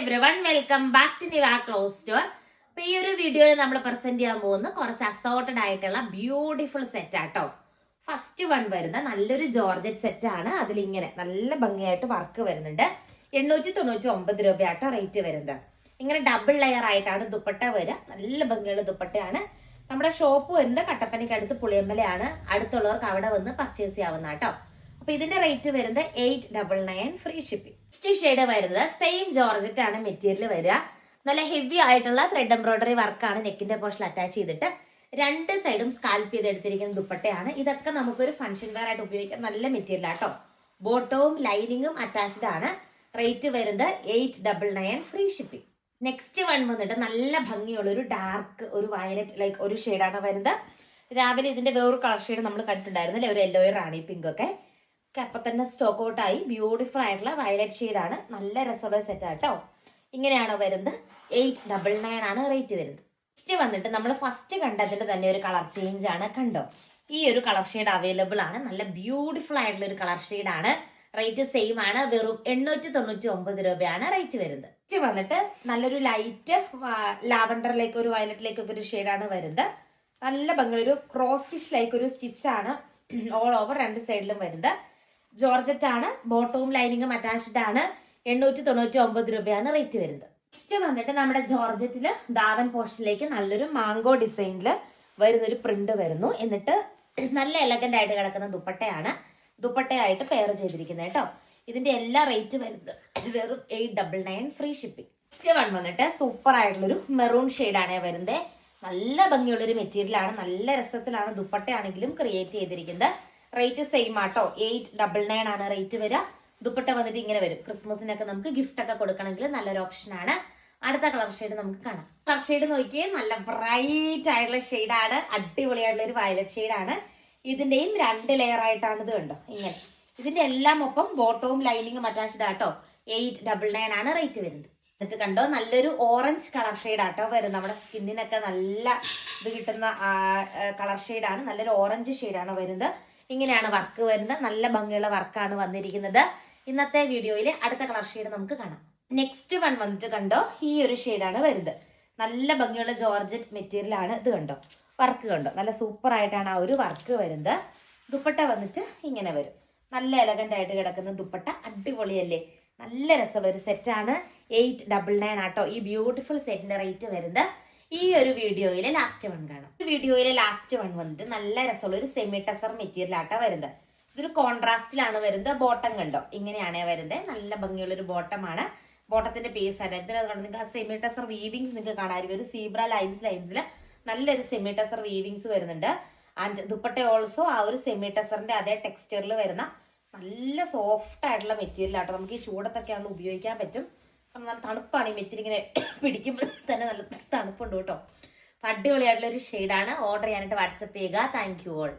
Everyone welcome back to Niva clothes store അപ്പൊ ഈ ഒരു വീഡിയോയിൽ നമ്മൾ പ്രസന്റ് ചെയ്യാൻ പോകുന്ന കുറച്ച് അസോർട്ടഡ് ആയിട്ടുള്ള ബ്യൂട്ടിഫുൾ സെറ്റ് ആട്ടോ ഫസ്റ്റ് വൺ വരുന്ന നല്ലൊരു ജോർജറ്റ് സെറ്റ് ആണ്. അതിലിങ്ങനെ നല്ല ഭംഗിയായിട്ട് വർക്ക് വരുന്നുണ്ട്. എണ്ണൂറ്റി തൊണ്ണൂറ്റി ഒമ്പത് രൂപയാട്ടോ റേറ്റ് വരുന്നത്. ഇങ്ങനെ ഡബിൾ ലെയർ ആയിട്ടാണ് ദുപ്പട്ട വരിക. നല്ല ഭംഗിയുള്ള ദുപ്പട്ടയാണ്. നമ്മുടെ ഷോപ്പ് വരുന്നത് കട്ടപ്പനയ്ക്ക് അടുത്ത് പുളിയമ്പലയാണ്. അടുത്തുള്ളവർക്ക് അവിടെ വന്ന് പർച്ചേസ് ചെയ്യാവുന്ന കേട്ടോ അപ്പൊ ഇതിന്റെ റേറ്റ് വരുന്നത് eight double nine free shipping next shade വരുന്നത് സെയിം ജോർജറ്റ് ആണ് മെറ്റീരിയൽ വരിക. നല്ല ഹെവി ആയിട്ടുള്ള ത്രെഡ് എംബ്രോയിഡറി വർക്കാണ് നെക്കിന്റെ പോർഷൻ അറ്റാച്ച് ചെയ്തിട്ട്. രണ്ട് സൈഡും സ്കാൽപ്പ് ചെയ്തെടുത്തിരിക്കുന്ന ദുപ്പട്ടയാണ്. ഇതൊക്കെ നമുക്കൊരു ഫംഗ്ഷൻ വെയർ ആയിട്ട് ഉപയോഗിക്കാൻ നല്ല മെറ്റീരിയൽ ആട്ടോ. ബോട്ടവും ലൈനിങ്ങും അറ്റാച്ച്ഡ് ആണ്. റേറ്റ് വരുന്നത് eight double nine free shipping next one വന്നിട്ട് നല്ല ഭംഗിയുള്ള ഒരു ഡാർക്ക് ഒരു വയലറ്റ് ലൈക്ക് ഒരു ഷെയ്ഡാണ് വരുന്നത്. രാവിലെ ഇതിന്റെ വേറൊരു കളർ ഷെയ്ഡ് നമ്മൾ കണ്ടിട്ടുണ്ടായിരുന്നു അല്ലേ ഒരു യെല്ലോ റാണി പിങ്ക് ഒക്കെ. ഒക്കെ തന്നെ സ്റ്റോക്ക് ഔട്ട് ആയി. ബ്യൂട്ടിഫുൾ ആയിട്ടുള്ള വയലറ്റ് ഷെയ്ഡാണ് നല്ല രസമുള്ള സെറ്റ് ആട്ടോ ഇങ്ങനെയാണ് വരുന്നത്? എയ്റ്റ് ഡബിൾ നയൻ ആണ് റേറ്റ് വരുന്നത്. നെക്സ്റ്റ് വന്നിട്ട് നമ്മൾ ഫസ്റ്റ് കണ്ടതിന്റെ തന്നെ ഒരു കളർ ചേഞ്ച് ആണ് കണ്ടോ? ഈ ഒരു കളർ ഷെയ്ഡ് അവൈലബിൾ ആണ്. നല്ല ബ്യൂട്ടിഫുൾ ആയിട്ടുള്ള ഒരു കളർ ഷെയ്ഡ് ആണ്. റേറ്റ് സെയിം ആണ്. വെറും എണ്ണൂറ്റി തൊണ്ണൂറ്റി ഒമ്പത് രൂപയാണ് റേറ്റ് വരുന്നത്. നെക്സ്റ്റ് വന്നിട്ട് നല്ലൊരു ലൈറ്റ് ലാവണ്ടറിലേക്ക് ഒരു വയലറ്റിലേക്കൊക്കെ ഒരു ഷെയ്ഡാണ് വരുന്നത്. നല്ല ഭംഗിയൊരു ക്രോസ് ഫിഷ് ലൈക്ക് ഒരു സ്റ്റിച്ച് ആണ്. ഓൾ ഓവർ രണ്ട് സൈഡിലും വരുന്നത്. ജോർജറ്റ് ആണ്. ബോട്ടവും ലൈനിങ്ങും അറ്റാച്ച്ഡ് ആണ്. എണ്ണൂറ്റി തൊണ്ണൂറ്റി ഒമ്പത് രൂപയാണ് റേറ്റ് വരുന്നത്. നെക്സ്റ്റ് വന്നിട്ട് നമ്മുടെ ജോർജറ്റിൽ ദാവൻ പോർഷനിലേക്ക് നല്ലൊരു മാംഗോ ഡിസൈനിൽ വരുന്ന ഒരു പ്രിന്റ് വരുന്നു. എന്നിട്ട് നല്ല എലഗന്റ് ആയിട്ട് കിടക്കുന്ന ദുപ്പട്ടയാണ്. ദുപ്പട്ടയായിട്ട് പെയർ ചെയ്തിരിക്കുന്നത് കേട്ടോ. ഇതിന്റെ എല്ലാ റേറ്റ് വരുന്നത്. വെറും eight double nine free shipping next one വന്നിട്ട് സൂപ്പർ ആയിട്ടുള്ളൊരു മെറൂൺ ആണ് വരുന്നത് നല്ല ഭംഗിയുള്ളൊരു മെറ്റീരിയൽ ആണ്. നല്ല രസത്തിലാണ് ദുപ്പട്ടയാണെങ്കിലും ക്രിയേറ്റ് ചെയ്തിരിക്കുന്നത്. റേറ്റ് സെയിം ആട്ടോ. എയ്റ്റ് ഡബിൾ നയൻ ആണ് റേറ്റ് വരിക. ദുപ്പട്ട വന്നിട്ട് ഇങ്ങനെ വരും. ക്രിസ്മസിനൊക്കെ നമുക്ക് ഗിഫ്റ്റ് ഒക്കെ കൊടുക്കണമെങ്കിൽ നല്ലൊരു ഓപ്ഷൻ ആണ്. അടുത്ത കളർ ഷെയ്ഡ് നമുക്ക് കാണാം. കളർ ഷെയ്ഡ് നോക്കിയേ നല്ല ബ്രൈറ്റ് ആയിട്ടുള്ള ഷെയ്ഡാണ് അടിപൊളിയായിട്ടുള്ള ഒരു വയലറ്റ് ഷെയ്ഡാണ് ഇതിന്റെയും രണ്ട് ലെയർ ആയിട്ടാണ് ഇത് കണ്ടോ? ഇങ്ങനെ. ഇതിന്റെ എല്ലാം ഒപ്പം ബോട്ടവും ലൈനിങ്ങും അറ്റാച്ച്ഡ് ആട്ടോ. എയ്റ്റ് ഡബിൾ നയൻ ആണ് റേറ്റ് വരുന്നത്. എന്നിട്ട് കണ്ടോ? നല്ലൊരു ഓറഞ്ച് കളർ ഷെയ്ഡ് ആട്ടോ വരും നമ്മുടെ സ്കിന്നിനൊക്കെ നല്ല ഇത് കിട്ടുന്ന കളർ ഷെയ്ഡാണ് നല്ലൊരു ഓറഞ്ച് ഷെയ്ഡാണ് വരുന്നത്. ഇങ്ങനെയാണ് വർക്ക് വരുന്നത്. നല്ല ഭംഗിയുള്ള വർക്കാണ് വന്നിരിക്കുന്നത്. ഇന്നത്തെ വീഡിയോയിൽ അടുത്ത കളർ ഷെയ്ഡ് നമുക്ക് കാണാം. നെക്സ്റ്റ് വൺ വന്നിട്ട് കണ്ടോ? ഈ ഒരു ഷെയ്ഡാണ് വരുന്നത്. നല്ല ഭംഗിയുള്ള ജോർജറ്റ് മെറ്റീരിയൽ ആണ് ഇത് കണ്ടോ? വർക്ക് കണ്ടോ? നല്ല സൂപ്പർ ആയിട്ടാണ് ആ ഒരു വർക്ക് വരുന്നത്. ദുപ്പട്ട വന്നിട്ട് ഇങ്ങനെ വരും. നല്ല എലഗന്റ് ആയിട്ട് കിടക്കുന്ന ദുപ്പട്ട. അടിപൊളിയല്ലേ? നല്ല രസമുള്ള ഒരു സെറ്റാണ് എയ്റ്റ് ഡബിൾ നയൻ ആട്ടോ. ഈ ബ്യൂട്ടിഫുൾ സെറ്റിന്റെ റേറ്റ് വരുന്നത്. ഈ ഒരു വീഡിയോയിലെ ലാസ്റ്റ് വൺ കാണാം. വീഡിയോയിലെ ലാസ്റ്റ് വൺ വന്നിട്ട് നല്ല രസമുള്ള ഒരു സെമി ടെസർ മെറ്റീരിയൽ ആട്ടാ വരുന്നത്. ഇതൊരു കോൺട്രാസ്റ്റിലാണ് വരുന്നത്. ബോട്ടം കണ്ടോ? ഇങ്ങനെയാണ് വരുന്നത്. നല്ല ഭംഗിയുള്ള ഒരു ബോട്ടമാണ്. ബോട്ടത്തിന്റെ പീസ് ആണ് ഇതിനകത്ത് നിങ്ങൾക്ക് ആ സെമി ടെസർ വീവിങ്സ് നിങ്ങൾക്ക് കാണാമായിരിക്കും. ഒരു സീബ്ര ലൈൻസ് ലൈൻസിൽ നല്ലൊരു സെമി ടെസർ വീവിങ്സ് വരുന്നുണ്ട്. ആൻഡ് ദുപ്പട്ട ഓൾസോ ആ ഒരു സെമി ടെസറിന്റെ അതേ ടെക്സ്ചറിൽ വരുന്ന നല്ല സോഫ്റ്റ് ആയിട്ടുള്ള മെറ്റീരിയൽ ആട്ടോ നമുക്ക് ഈ ചൂടത്തൊക്കെയാണ് ഉപയോഗിക്കാൻ പറ്റും. നല്ല തണുപ്പാണ് ഈ മെറ്റിൽ ഇങ്ങനെ പിടിക്കുമ്പോൾ തന്നെ നല്ല തണുപ്പുണ്ട് കേട്ടോ. അടിപൊളിയായിട്ടുള്ള ഒരു ഷെയ്ഡാണ് ഓർഡർ ചെയ്യാനായിട്ട് വാട്സപ്പ് ചെയ്യുക. Thank you all